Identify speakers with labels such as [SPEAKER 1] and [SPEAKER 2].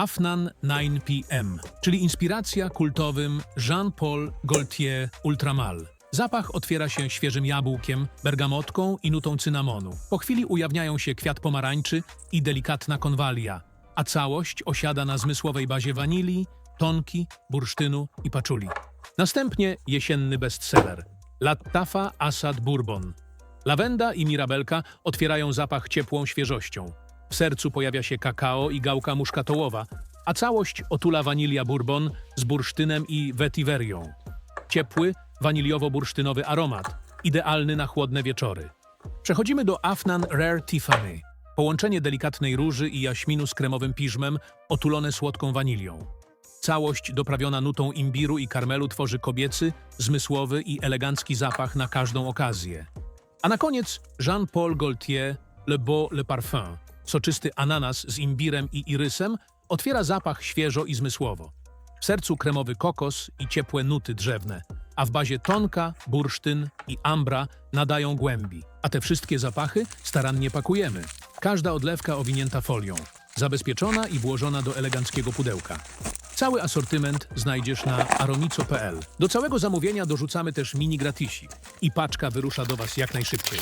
[SPEAKER 1] Afnan 9PM, czyli inspiracja kultowym Jean-Paul Gaultier Ultramal. Zapach otwiera się świeżym jabłkiem, bergamotką i nutą cynamonu. Po chwili ujawniają się kwiat pomarańczy i delikatna konwalia, a całość osiada na zmysłowej bazie wanilii, tonki, bursztynu i paczuli. Następnie jesienny bestseller Lattafa Assad Bourbon. Lawenda i mirabelka otwierają zapach ciepłą świeżością. W sercu pojawia się kakao i gałka muszkatołowa, a całość otula wanilia bourbon z bursztynem i wetiverią. Ciepły, waniliowo-bursztynowy aromat, idealny na chłodne wieczory. Przechodzimy do Afnan Rare Tiffany. Połączenie delikatnej róży i jaśminu z kremowym piżmem, otulone słodką wanilią. Całość doprawiona nutą imbiru i karmelu tworzy kobiecy, zmysłowy i elegancki zapach na każdą okazję. A na koniec Jean-Paul Gaultier Le Beau Le Parfum. Soczysty ananas z imbirem i irysem otwiera zapach świeżo i zmysłowo. W sercu kremowy kokos i ciepłe nuty drzewne, a w bazie tonka, bursztyn i ambra nadają głębi. A te wszystkie zapachy starannie pakujemy. Każda odlewka owinięta folią, zabezpieczona i włożona do eleganckiego pudełka. Cały asortyment znajdziesz na aromico.pl. Do całego zamówienia dorzucamy też mini gratisik i paczka wyrusza do Was jak najszybciej.